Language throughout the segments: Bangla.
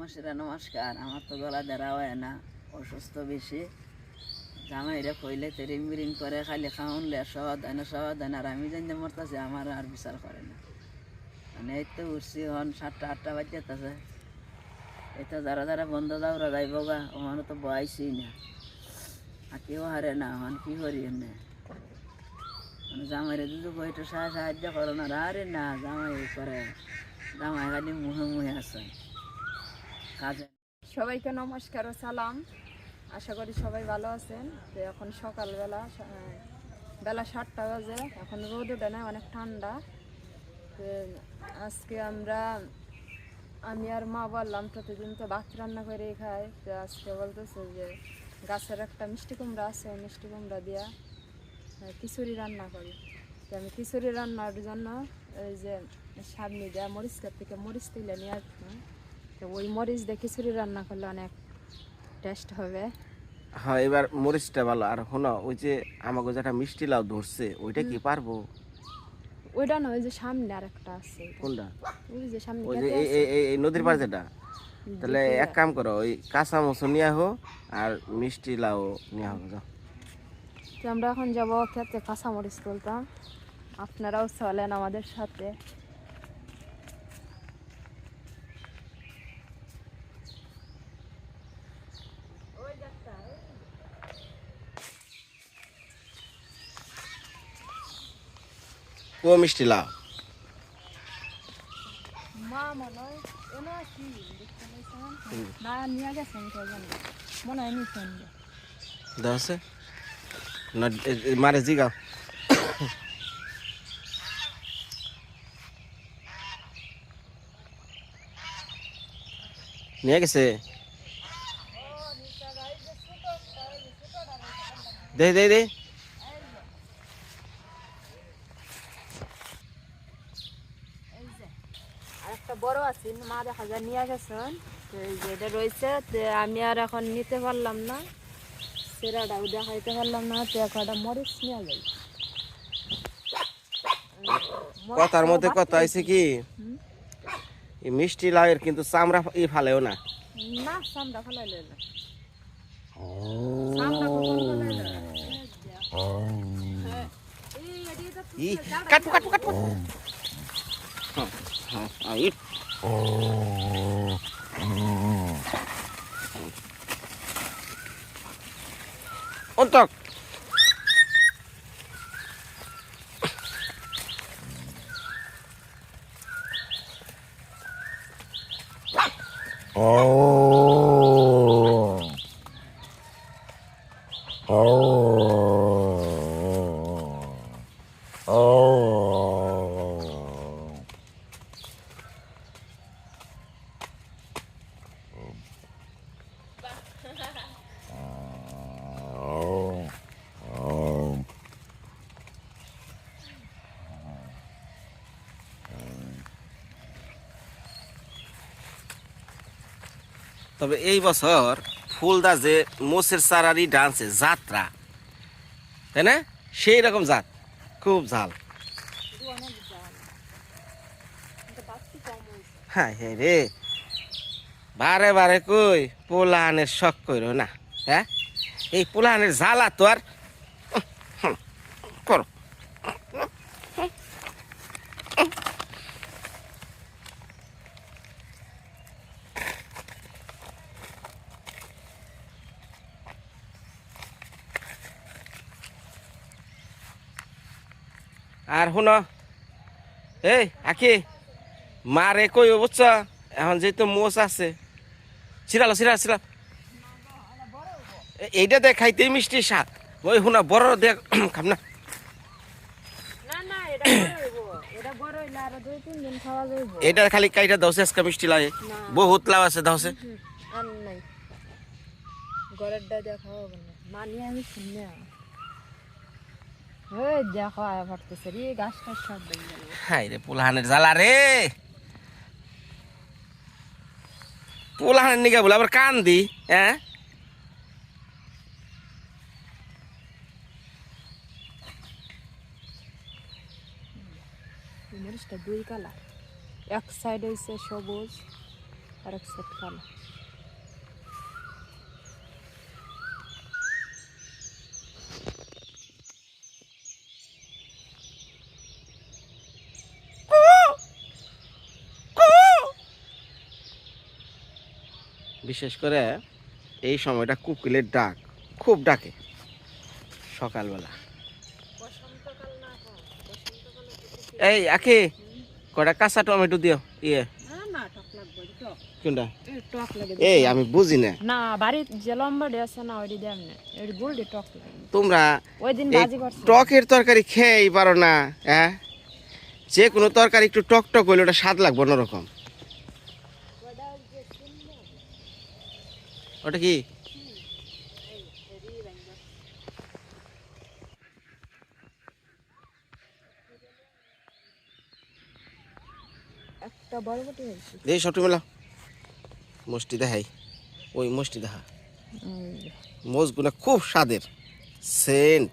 নমস্কার নমস্কার। আমার তো গলা দেরা হয় না, অসুস্থ বেশি। জামাইরে কইলে তো রিং বিরিং করে খালি খাওয়ানলে সহজ হয় না সহজ হয় না। আর আমি জানতে মরতেছি, আমার আর বিচার করে না। মানে এই তো উঠছি হন সাতটা, আটটা বাজতেছে। এই তো যারা যারা বন্ধ দাওরা যাইব গা ওখানে তো বয়সই না। আর কেউ হারে না ওখান কি করি এমনি? মানে জামাইরে যদি বইটা সাহায্য করো না। আরে না, জামাই করে, জামাই খালি মুহে মুহে আছে। সবাইকে নমস্কার ও সালাম। আশা করি সবাই ভালো আছেন। তো এখন সকালবেলা বেলা সাতটা বাজে। এখন রোদ ওঠে না, অনেক ঠান্ডা। তো আজকে আমরা, আমি আর মা বললাম, প্রতিদিন তো ভাত রান্না করে খাই। তো আজকে বলতেছে যে, গাছের একটা মিষ্টি কুমড়া আছে, ওই মিষ্টি কুমড়া দিয়া খিচুড়ি রান্না করি। তো আমি খিচুড়ি রান্নার জন্য, এই যে, সামনে দেওয়া মরিচ গাছ থেকে মরিচ তুলে নিয়ে আসলাম। তো ওই মরিচ দিয়ে খিচুড়ি রান্না করলে অনেক টেস্ট হবে। হ্যাঁ এবার মরিচটা ভালো। আর শোনো ওই যে আমাকে যেটা মিষ্টি লাউ ধরছে ওইটা কি পারব? ওইটা না ওই যে সামনে আর একটা আছে। কোনটা? ওই যে সামনে ওই যে এই- নদীর পাড়ে যেটা? তাহলে এক কাম করো ওই কাঁচা মসু নিয়ে আহো আর মিষ্টি লাউ নিয়ে আহো যাও। তো আমরা এখন যাব খেতে কাঁচা মরিচ তুলতাম আপনারাও চলেন আমাদের সাথে ও মিষ্টি লাউ মা মনে হয় এনে কি দেখতে পাইছেন? না নিয়ে গেছেন কে জানি মনে হয় নিছেন দাও আছে না এ- এ- মারে জিগাও। নিয়ে গেছে? দে দে দে আর একটা বড় আছে মা দেখা যায় নিয়ে গেছেন তো এই রয়েছে আমি আর এখন নিতে পারলাম না। সেরাটাও দেখাইতে পারলাম না তো একটা মরিচ নিয়ে যাই। কথার মধ্যে কথা হয়েছে কি? মিষ্টি লাউয়ের কিন্তু চামড়া ই ফালেও না। না ফেলাইলে না। সামটা কখন ফেলাইলে না? হ্যাঁ। এই এদিকে তো ই কাটু কাটু কাটু হ্যাঁ, হ্যাঁ, হ্যাঁ, ই। এই বছর ফুলদা যে মোষের চারারি ডান্সে যাত্রা। তাই না? সেই রকম জাত। খুব ঝাল। হ্যাঁ হ্যাঁ রে। বারে বারে কই পোলাহানের শখ করো না হ্যাঁ? এই পোলাহানের জ্বালা তো আর করো। আর শুন। এই আকি মারে কই বুঝছ? এখন যেহেতু মোষ আছে। সিরালো সিরা সিরা এইটা দেখ খাইতে মিষ্টি স্বাদ। ওই শুনা বড় দেখ খাম না। এটা খালি কাইটা দশে আজকে মিষ্টি লাগে। বহুত লাভ আছে দশে হুম, আর নাই। ঘরের দেখা হবে না। মানি আমি শুনে ওই দেখো আয়া পারতেছে রে গাছ টাছ সব বেরিয়ে গেল হাই রে পোলাহানের জ্বালা রে। পোলাহানের নিকে বলে আবার কান দি হ্যাঁ দুই কালার এক সাইড হইছে সবুজ আর এক সেট কালো। বিশেষ করে এই সময়টা কুকিলের ডাক খুব ডাকে সকালবেলা। এই আখি কটা কাঁচা টমেটো দিও ইয়ে। কোনটা? এই আমি বুঝি না। যে লম্বাটি আছে না ওইটি দেম না ওইটি গুলটি টক তোমরা ওই দিন বাজি করছে। টকের তরকারি খেয়েই পারো না হ্যাঁ? যে কোনো তরকারি একটু টক টক হইলে ওটা স্বাদ লাগবে অন্যরকম। ওটা কি? একটা বড় বটি হয়েছে। এই সবটি মেলা মুষ্টি দেখাই ওই মুষ্টি দেখা মোজগুলো খুব স্বাদের। সেন্ট।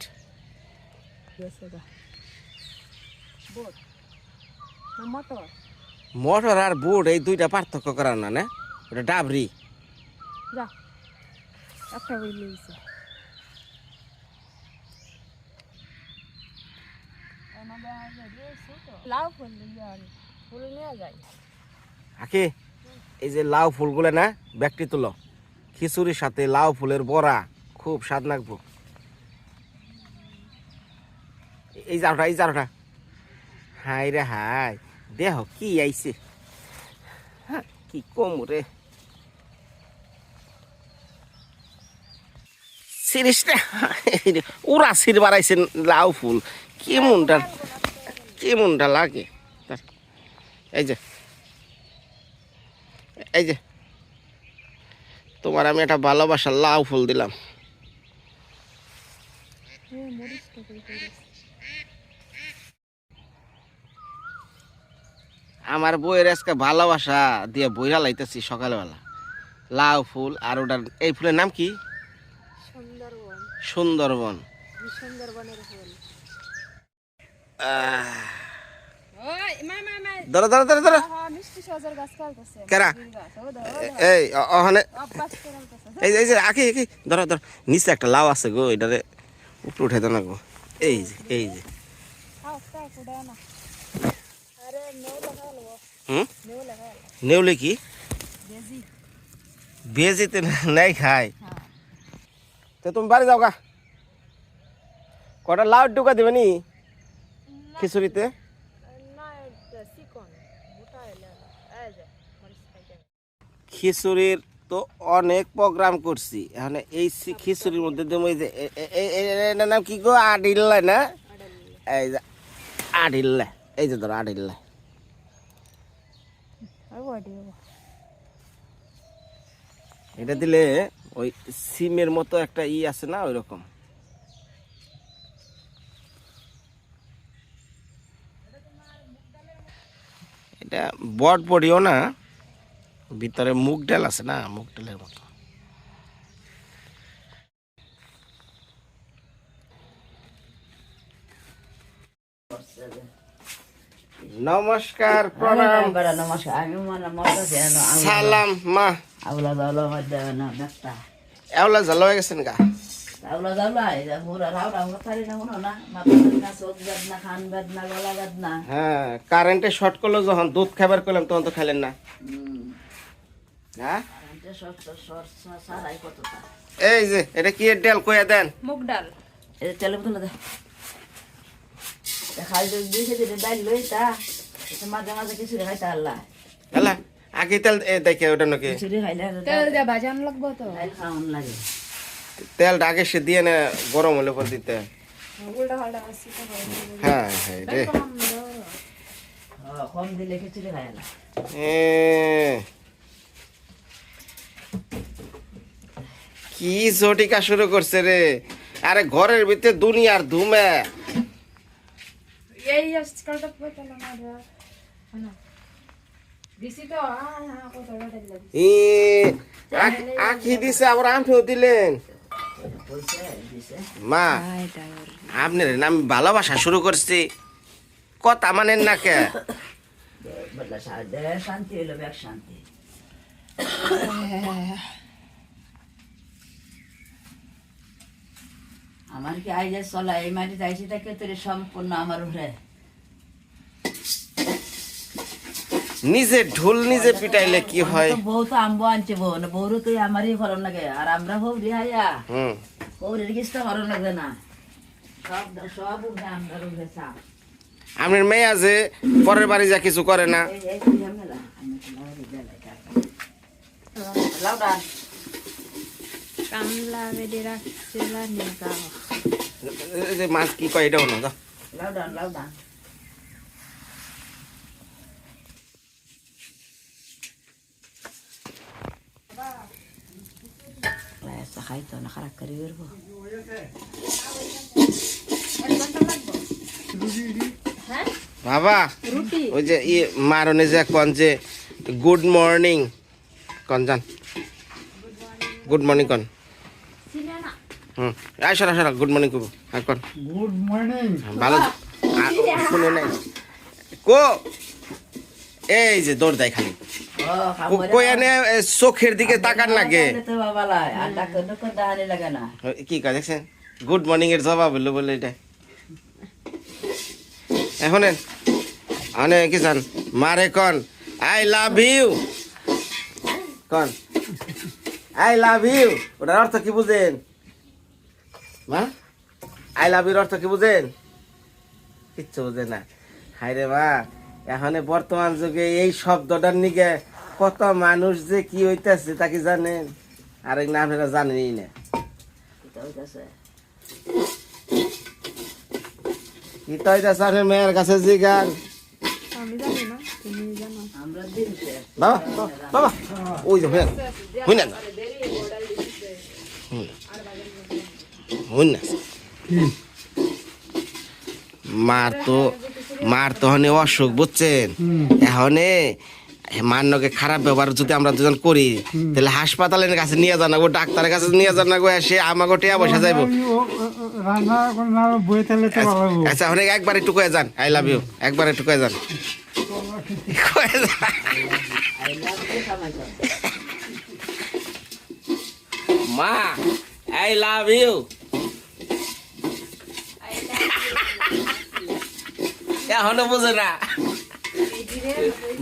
মটর আর বুট এই দুইটা পার্থক্য করার না না? ওটা ডাবরি। যা। একটা ওই এই যে লাউ ফুলগুলো না ব্যক্তি তুলো। খিচুড়ির সাথে লাউ ফুলের বড়া খুব স্বাদ লাগবো। এই জারোটা এই জারোটা হাই রে হাই দেহ কি আইছে? হ্যাঁ, কি কম রে? সিরিস রে উড়া সির বাড়াইছেন লাউ ফুল। কেমনটা কেমনটা লাগে? এই যে এই যে, তোমার আমি একটা ভালোবাসার লাউ ফুল দিলাম। আমার বইয়ের আজকে ভালোবাসা দিয়ে বইরা লাইতেছি সকালবেলা। লাউ ফুল আর ওটার, এই ফুলের নাম কি? সুন্দরবন। ধরো ধরো ধরো ধরো হ্যাঁ কেরা? এই এই যে এই যে আঁকি আঁকি। ধরো ধরো। নিচে একটা লাউ আছে গো এটারে উপরে উঠে দাও না গো। এই যে এই যে। হুম? নেউলে কি? বেজি। বেজিতে নাই খায়। হ্যাঁ। তো তুমি বাড়ি যাও গা। কটা লাউ ঢুকা দেবে নি? খিচুড়িতে? না চিকন মোটা হইলে এই যে মরিচ খাইতে খিচুড়ির তো অনেক প্রোগ্রাম করছি। এখানে এই খিচুড়ির মধ্যে দেবো এই যে এটার নাম কি গো? আডিল্লা না? এই যে আডিল্লা এই যে ধরো আডিল্লা এটা দিলে ওই সিমের মতো একটা ই আছে না ওই রকম এটা বট বডিও না ভিতরে মুগ ডাল আছে না মুগ ডালের মতো নমস্কার প্রণাম নমস্কার মনে সালাম মা আবলা দাওলা মধ্যে না দেখতা এওলা জাল হয়ে গেছেন গা? আবলা দাওলা পুরা রাউডা আমরা পারি না মনে না মাথা বেদনা চোখ বেদনা খান বেদনা গলা বেদনা হ্যাঁ কারেন্টে শর্ট করল যখন দুধ খাবার করলাম তখন তো খাইলেন না। হুম। হ্যাঁ কারেন্টের শর্ট শর্ট এই যে এটা কি ডাল? কইয়া দেন। মুগ ডাল। এই যে তেলে বোতলে দে। খাই যদি দুই ডাল লই তা এটা মাঝে মাঝে খিচুড়ি খাইতে আল্লাহ। হ্যালা আগে তেল এ দেখে ওটা নাকি? তেল দিয়ে ভাজান লাগবো তো। লাগে। তেলটা আগে সে দিয়ে না গরম হলে পর দিতে। তো হ্যাঁ হ্যাঁ রে। কম দিলে। খিচুড়ি খায় না। কি জটিকা শুরু করছে রে। আরে ঘরের ভিতরে দুনিয়ার ধুমে। এই আজকালটা পয়তালা না এ আখ- আখি দিছে আবার দিলেন। মা আপনার ভালোবাসা শুরু করছি। কথা মানেন না কে? শান্তি শান্তি। আমার কি আইলে চলা এই মাটি যাইছি তাকে তোর সম্পূর্ণ আমার উপরে? নিজে ঢোল নিজে পিটাইলে কি হয় তো বউ তো আম্ব আনছে বউ না বউরও তো আমারই ভালো লাগে। আর আমরা বউ রিহাইয়া হুম। বউরের কিছটা ভালো লাগে না? সব সব উঠে আমরা উঠে আপনার মেয়ে আছে পরের বাড়ি যা কিছু করে না। এই এই তুই ঝামেলা আমি তো লাউরি জ্বালাই কাকা লাউডান কামলা বেডে রাখছিলা নিকা এই যে মাছ কি কয় এটা হলো দাও লাউডান লাউডান খাইতো না খারাপ করে বেরবো বাবা ওই যে ই মারনে যে কন যে গুড মর্নিং কন জান? গুড মর্নিং কন? হুম আসরা আসরা গুড মর্নিং কব। আর কন? গুড মর্নিং ভালো শুনে নাই। কো এই যে দৌড় দেয় খালি। কো- কই এনে চোখের দিকে তাকান লাগে। কি কয় দেখছেন? গুড মর্নিং এর জবাব হলো বলে এটা। এখন অনে কি জান মারে কন আই লাভ ইউ। কন আই লাভ ইউ। ওটার অর্থ কি বুঝেন? মা আই লাভ ইউর অর্থ কি বুঝেন? কিচ্ছু বুঝে না। হাই রে মা এখন বর্তমান যুগে এই শব্দটার নিকে কত মানুষ যে কি হইতেছে তা কি জানেন? আর না আপনারা জানেনই না। কি তো হইতেছে আপনার মেয়ের কাছে জিগান। আমি জানি না তুমি জানো। আমরা দিন শেষ। বাবা বাবা ওই যে হুইনা হুইনা না মার তো মার তো হনে অসুখ বুঝছেন? এখনে মান্যকে খারাপ ব্যবহার যদি আমরা দুজন করি তাহলে হাসপাতালের কাছে নিয়ে যান গো ডাক্তারের কাছে নিয়ে যান গো সে আমাকে টিয়া বসে যাইব। হব। আচ্ছা অনেক একবার একটু কয়ে যান আই লাভ ইউ একবার একটু কয়ে যান। মা আই লাভ ইউ। এখনও বুঝে না।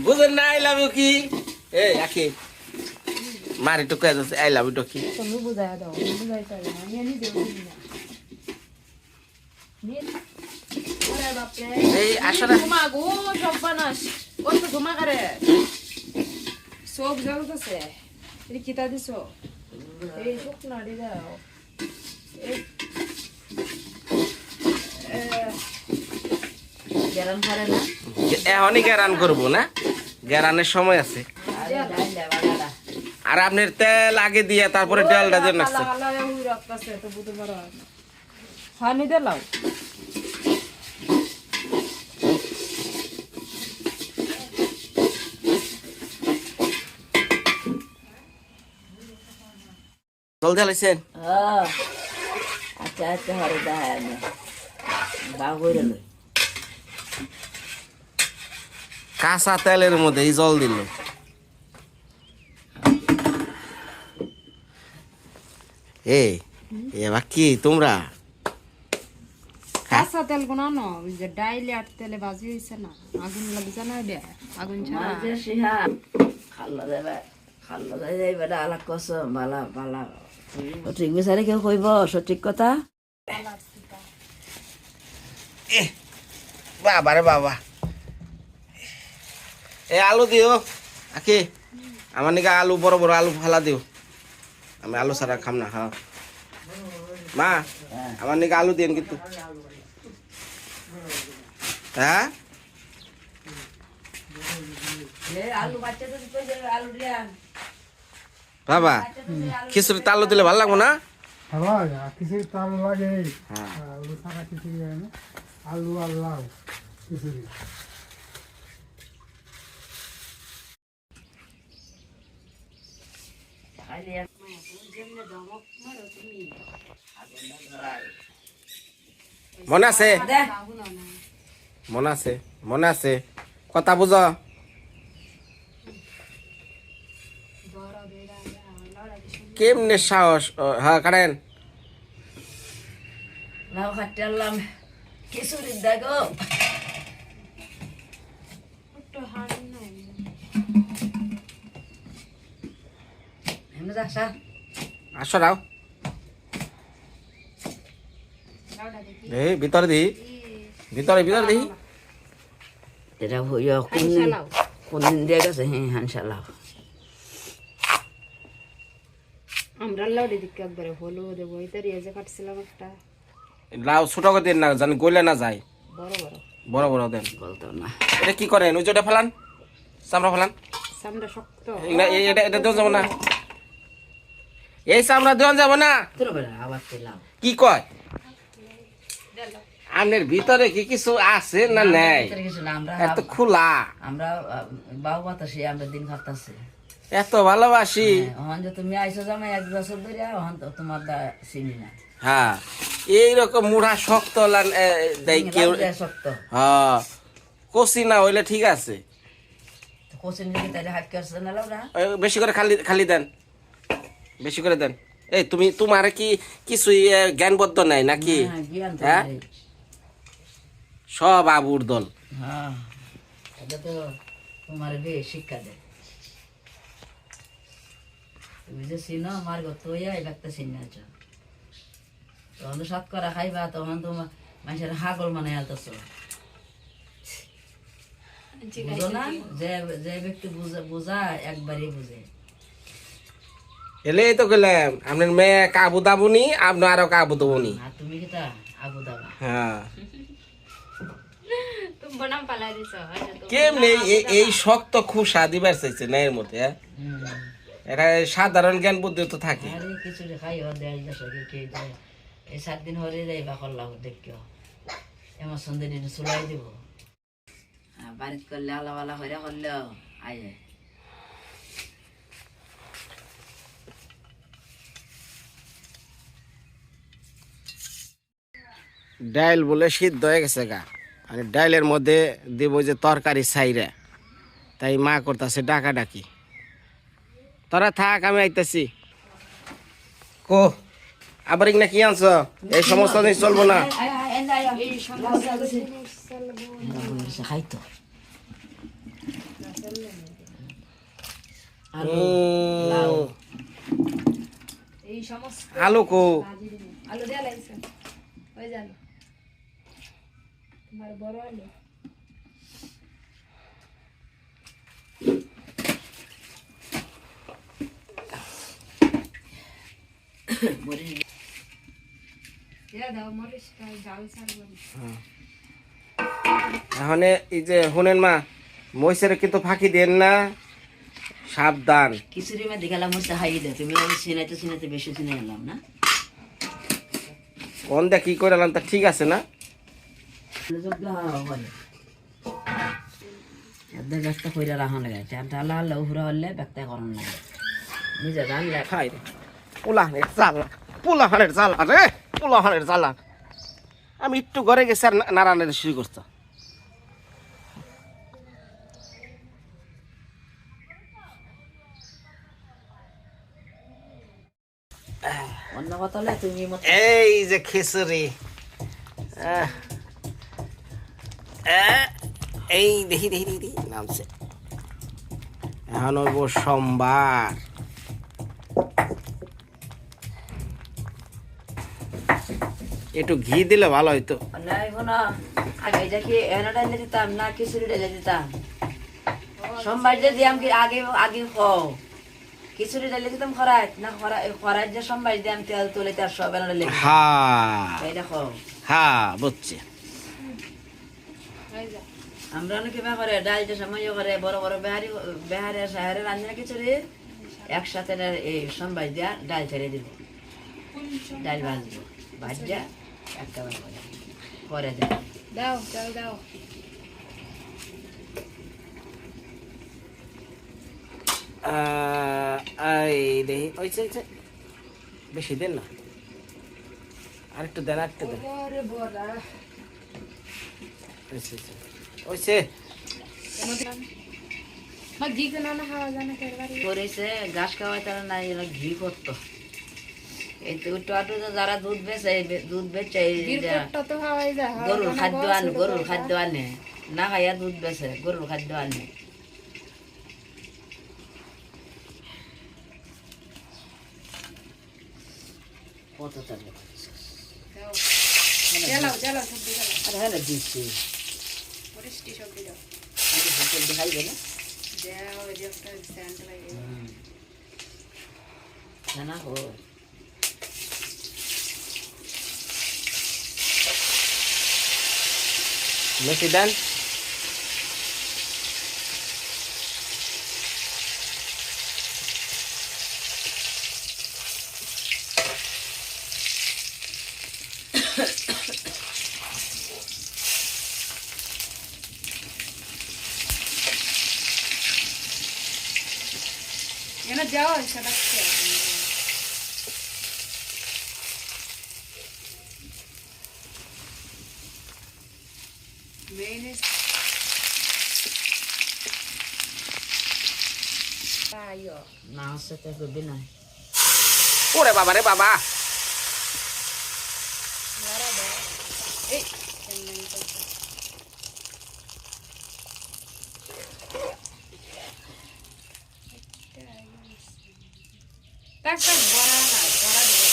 বুঝেন না আই লাভ কি? এই আখি। মার একটু কয়ে যাচ্ছে আই লাভ কি তুমি বুঝাই দাও বুঝাই পারি আমি না। এই আসলে ঘুমা গো সব বানাস। ওই তো ঘুমা করে। সব জ্বলতেছে। এই কিতা দিছ? এই শুকনা দি দাও। গেরাম করে না? এখনই গ্যারান করব, না? গ্যারানের সময় আছে। আরে আপনার তেল আগে দিয়ে তারপরে ডালটা দেন হালাইছেন আচ্ছা আচ্ছা হরে লই। কাঁচা তেলের মধ্যে এই জল দিল। এই এবার কি তোমরা? কাঁচা তেল ওই যে ডাইলে আর তেলে হইছে না আগুন লাগছে না দে আগুন ছাড়া। মাঝে সিহা খাল্লা খাল্লা যাই যাই বেটা আলাক কস বালা বালা। সঠিক বিচারে কেউ কইব সঠিক কথা? বাবা রে বাবা। এ আলু দিও আকি। আমার নিকে আলু বড় বড় আলু ফালা দিও। আমি আলু ছাড়া খাম না হ্যাঁ। মা আমার নিকে আলু দিন কিন্তু। হ্যাঁ? আলু বাচ্চা তো আলু বাবা খিচুড়িতে আলু দিলে ভালো লাগবো না? হ্যাঁ। আলু ছাড়া কিছু লাগে না। আলু আর লাউ খিচুড়ি। মনে আছে? মনে আছে মনে আছে। কথা বুঝ। কেমনে সাহস? হ্যাঁ কারেন। লাউ আনলাম। খিচুড়ির দেখো এমনি যাচ্ছা আসো রাও এই ভিতরে দি। ভিতরে ভিতরে দিই এটা হইয়া কোন দিন কোন দিন দিয়ে গেছে? হ্যাঁ হানসা লাউ আমরা লাউডি দিকে একবারে হলুদ বইতারি যে কাটছিলাম একটা। লাউ ছোট করে দেন না জানি গলে না যায়। বড় বড়। বড় বড় দেন। বলতো না। এটা কি করেন? ওই যে ফেলান। চামড়া ফেলান। সামনে শক্ত। এটা এটা দেওয়া যাব না। এই চামড়া দেওয়া যাব না? কি কয়? আপনার ভিতরে কি কিছু আছে না নেই? এত খোলা। আমরা বাবু বাতাসি আমরা দিন খাতাছি এত ভালোবাসি। ওখান যে তুমি আইসো জামাই এক বছর ধরে ওখান তো তোমার দা চিনি না। হ্যাঁ এইরকম মুড়া শক্ত দেয় কেউ শক্ত। হ্যাঁ কষি না হইলে ঠিক আছে। হাত কাটছে না বেশি করে খালি খালি দেন। বেশি করে দেন। এই তুমি তোমার কি কিছুই জ্ঞানবদ্ধ নাই নাকি? হ্যাঁ জ্ঞান তো? নেই। সব আবুর দল। হ্যাঁ। এটা তো তোমার বিয়ে শিক্ষা দেয়। তুমি যে চিনো আমার গত এই ব্যক্তি তখন তো সাত করা খাইবা তখন তোমার মানুষের হাগল মানে আলতেছ। বুঝো না? যে যে ব্যক্তি বুঝে বোঝায় একবারই বুঝে। এলেই তো গেলাম। আপনার মেয়ে কাবু দাবুনি আপনার আরও কাবু দাবুনি। আর তুমি কি তা আবু দাবা? হ্যাঁ। তুমি বনাম পালাই এই- এই শক্ত খুশা দিবার চাইছে না এর মধ্যে হ্যাঁ? এটা সাধারণ জ্ঞান বুদ্ধি তো থাকে। আরে কিছু খাই এই সাত দিন হরে যাই বা করলাম দেখিও এমন সন্ধ্যে দিন চুলাই দিব। বাড়িত করলে আলা আলা হইরা করলেও আই ডাইল বলে সিদ্ধ হয়ে গেছে গা। আর ডাইলের মধ্যে দেব যে তরকারি সাইরে। তাই মা করতেছে ডাকা ডাকি তোরা থাক আমি আইতাছি। কো আবার না কি আনছ? এই সমস্ত জিনিস চলবো না। আলু কো। আলু দেয়া লাগছে। ওই জানো তোমার বড় আলু এখন এই যে শুনেন মা মহিষের কিন্তু ফাঁকি দেন না। সাবধান। খিচুড়ি দে তুমি বেশি এলাম না? কোন দেখ কি করে তা ঠিক আছে না? এদের ব্যস্ত কইরা রাখা লাগে চারটা আল্লাহ আল্লাহ উহরা হলে ব্যক্ত করার লাগে নিজে জানলে খাই রে পোলাহানের জ্বালা পোলাহানের জ্বালা রে পোলাহানের জ্বালা আমি একটু ঘরে গেছি আর নারায়ণের শুরু করতো হলে এই যে খিচুড়ি আহ। এই দেখি দেখি দেখি নামছে। এখন হইব সোমবার। একটু ঘি দিলে ভালো হইতো। আগে এটা কি এনে ডাইলে দিতাম না খিচুড়ি ডাইলে দিতাম? সোমবার যে দিয়াম কি আগে আগে খাও। খিচুড়ি ডাইলে দিতাম খরাত না খরা খরাত যে সোমবার দিয়াম তেল তুলে তার সব এনে ডাইলে হ্যাঁ এটা খাও। হ্যাঁ বুঝছি। আমরা অনেকে ব্যা করে ডাল যে সময় করে বড় বড় বেহারি বেহারে শহরে রান্না খিচুড়ি একসাথে এই সোমবার দিয়া ডাল ছেড়ে দিব। ডাল ভাজবো ভাজা একেবারে করে করে দেয় দাও দাও দাও। আহ, এই দেখি ওইছে ওইছে বেশি দেন না। আরেকটু দেন আরেকটু দেন। করেছে ঘাস খাওয়াই তারা না ঘি করতো। এই যারা দুধ বেচে দুধ বেচে হয় গরুর খাদ্য আনে গরুর খাদ্য আনে। না খাইয়া দুধ বেচে গরুর খাদ্য আনে। কত টাকা দাও। জ্বালাও জ্বালাও সবজি জ্বালাও আর হ্যাঁ দিচ্ছি পরিষ্টি সবজি দাও খাইবে না দাও এই যে একটা স্যান্ড লাগে না হো মেথি দেন এনে যাও সেটা মেইন আইও না হচ্ছে তো করবি না ওরে বাবা রে বাবা। এই কেমন করছে তাক তাক বড়া না বড়া দিও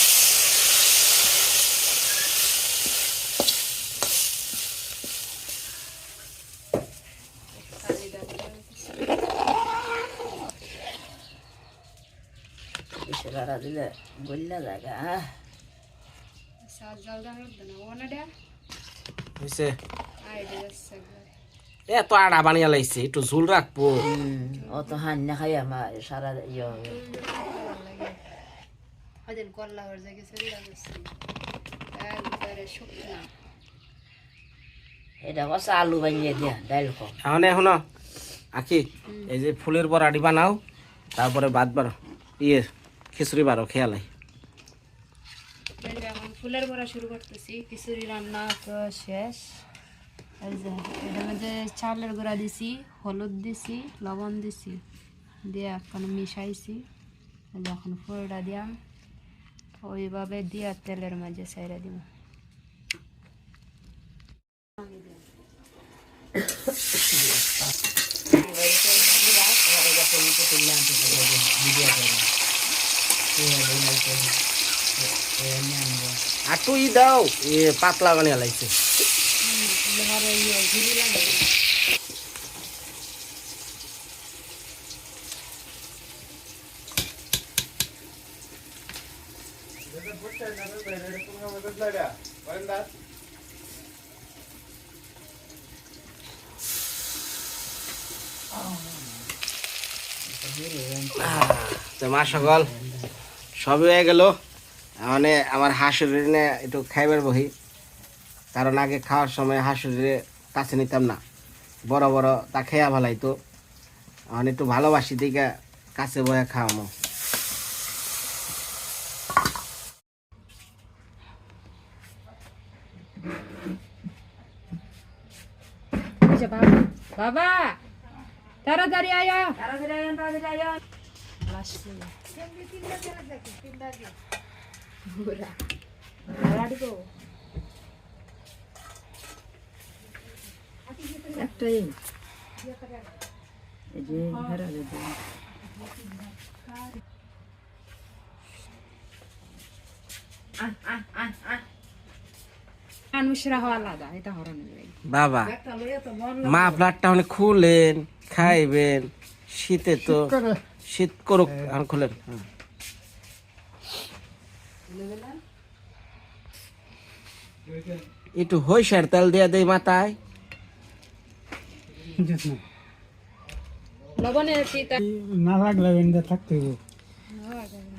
কালি দাও বেশি দিলে বললা জায়গা সাগর এত আড়া বানিয়ে লাইছে একটু ঝুল রাখব। অত হান না খাই আমার সারা ইয়ে হবে। একবারে শুকনা। এটা আলু বানিয়ে দিয়া ডাইল কম এখন এখন আখি এই যে ফুলের বড়াটি বানাও তারপরে ভাত বারো ইয়ে খিচুড়ি বারো এই এখন ফুলের বড়া শুরু করতেছি খিচুড়ি রান্না তো শেষ এটার মধ্যে চালের গুঁড়া দিছি হলুদ দিছি লবণ দিছি দিয়ে এখন মিশাইছি এই যে এখন ফুলটা দিয়াম ওইভাবে দিয়া তেলের মাঝে সাইরা দিব আর তুই দাও। এ পাতলা বানিয়ে লাইছে। লোহার সবই হয়ে গেল মানে আমার হাঁসুরির নে একটু খাইবার বহি কারণ আগে খাওয়ার সময় হাঁসুরিরে কাছে নিতাম না বড় বড় তা খেয়া ভালাইতো এখন একটু ভালোবাসি দিকে কাছে বয়ে খাওয়ামো আচ্ছা বাবা বাবা তাড়াতাড়ি আয়া আসছে না। বুড়া। তাড়াতাড়ি গো। একটাই। এই যে হেরা যে আলাদা এটা বাবা মা আপনারটা মানে খুলেন খাইবেন শীতে তো শীত করুক আর খুলেন। হ্যাঁ। একটু হইসার তেল দিয়ে দেই মাথায়। না লাগলে থাকতে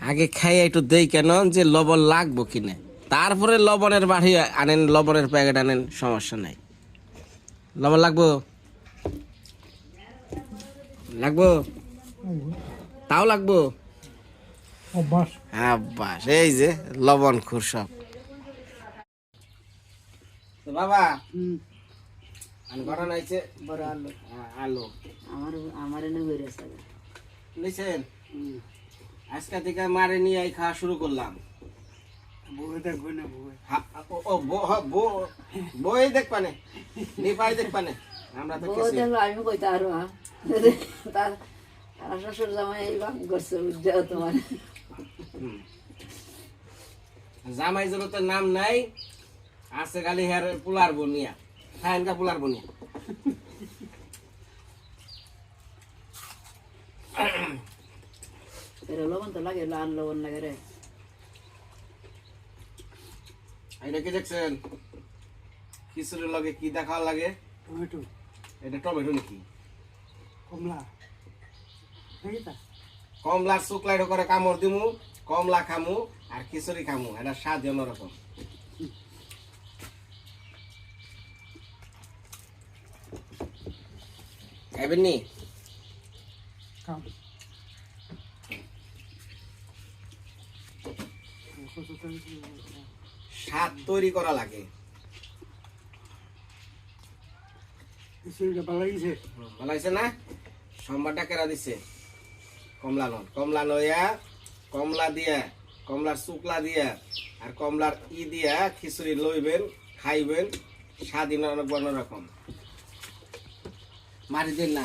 আগে খাই একটু দেই কেন যে লবণ লাগবো কিনে। তারপরে লবণের বাড়ি আনেন লবণের প্যাকেট আনেন সমস্যা নাই। লবণ লাগবো? লাগবো। তাও লাগবো? অভ্যাস। হ্যাঁ এই যে লবণ খুর সব বাবা ঘটনা হয়েছে বড় আলু। আলু। আমার আমার এনে বেরিয়ে আছে। আজকে থেকে মারে নিয়ে এই খাওয়া শুরু করলাম। বউয়ে দেখবে না বউয়ে। হা- ও ও, বো- হ, বো- বই দেখবানে নিপাই দেখবানে আমরা তো বউ আমি কইতে আরও হ্যাঁ শ্বশুর জামাই এই বাম করছে উজ্জ্বল তোমার। জামাই জগতের নাম নাই আছে খালি হের পুলার বনিয়া খায়নকা পুলার বনিয়া এর লবণ তো লাগে লাল লবণ লাগে রে। এটা কি দেখছেন? খিচুড়ির লগে কি দেখা লাগে? টমেটো। এটা টমেটো নাকি? কমলা। কমলার শুক্লাই করে কামড় দিমু কমলা খামু আর খিচুড়ি খামু এটা স্বাদ অন্যরকম খাইবেন? নি খাম। কত টাকা স্বাদ তৈরি করা লাগে। ভালো লাগিছে? না? সোমবারটা কেরা দিছে। কমলা নন কমলা নয়া কমলা দিয়া কমলার শুকলা দিয়া আর কমলার ই দিয়া খিচুড়ি লইবেন খাইবেন স্বাধীন অনেক অন্যরকম। মারি দিন না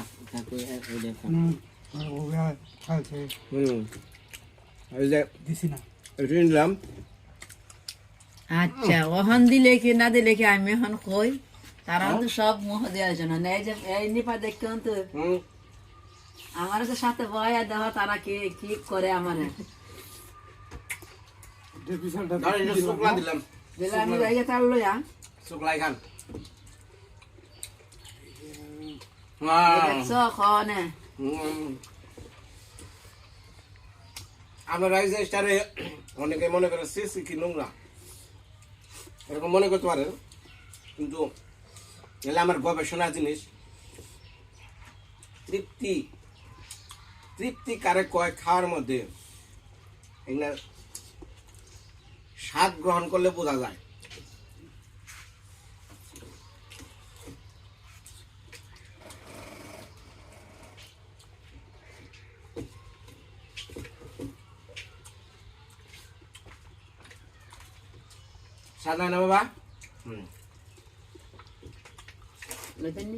আচ্ছা ওহন দিলে কি না দিলে কি আমি এখন কই? তারা তো সব মোহ দেওয়ার জন্য। এই যে এই নিপা দেখতে তো? হুম। আমার সাথে বয়া দেওয়া তারা কি কি করে আমার? যে বিশালটা ধর এটা শুকলা দিলাম দিলে আমি যাই তার লইয়া। শুকলাই খান। দেখছ খনে। হুম। আমরা এই জিনিসটারে অনেকে মনে করে সিসি কি নোংরা। এরকম মনে করতে পারে কিন্তু এলে আমার গবেষণা জিনিস। তৃপ্তি তৃপ্তি কারে কয় খাওয়ার মধ্যে এগুলা স্বাদ গ্রহণ করলে বোঝা যায়। হয় না বাবা? হুম। বাড়ি খাইলো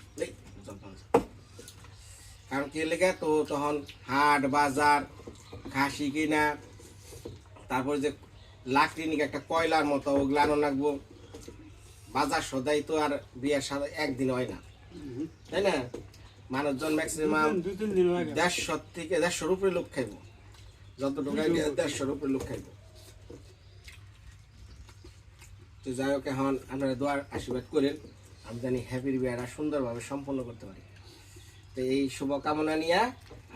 কি? লেগে তো তখন হাট বাজার কিনা তারপর যে লাকড়ি নিকে একটা কয়লার মতো ওগুলো আনো লাগবো। বাজার সদাই তো আর বিয়ের সাথে একদিন হয় না। তাই না? মানুষজন ম্যাক্সিমাম দেড়শো থেকে দেড়শোর উপরে লোক খাইব। যতটুকু আইডিয়া দেড়শোর উপরে লোক খাইব। তো যাই হোক এখন আপনারা দোয়ার আশীর্বাদ করেন। আমি জানি হ্যাপির বিয়াটা সুন্দরভাবে সম্পন্ন করতে পারি। তো এই শুভকামনা নিয়ে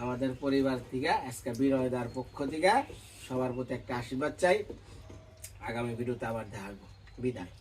আমাদের পরিবার থেকে আজকে বিনয়দার পক্ষ থেকে সবার প্রতি একটা আশীর্বাদ চাই। আগামী ভিডিওতে আবার দেখাবো বিদায়।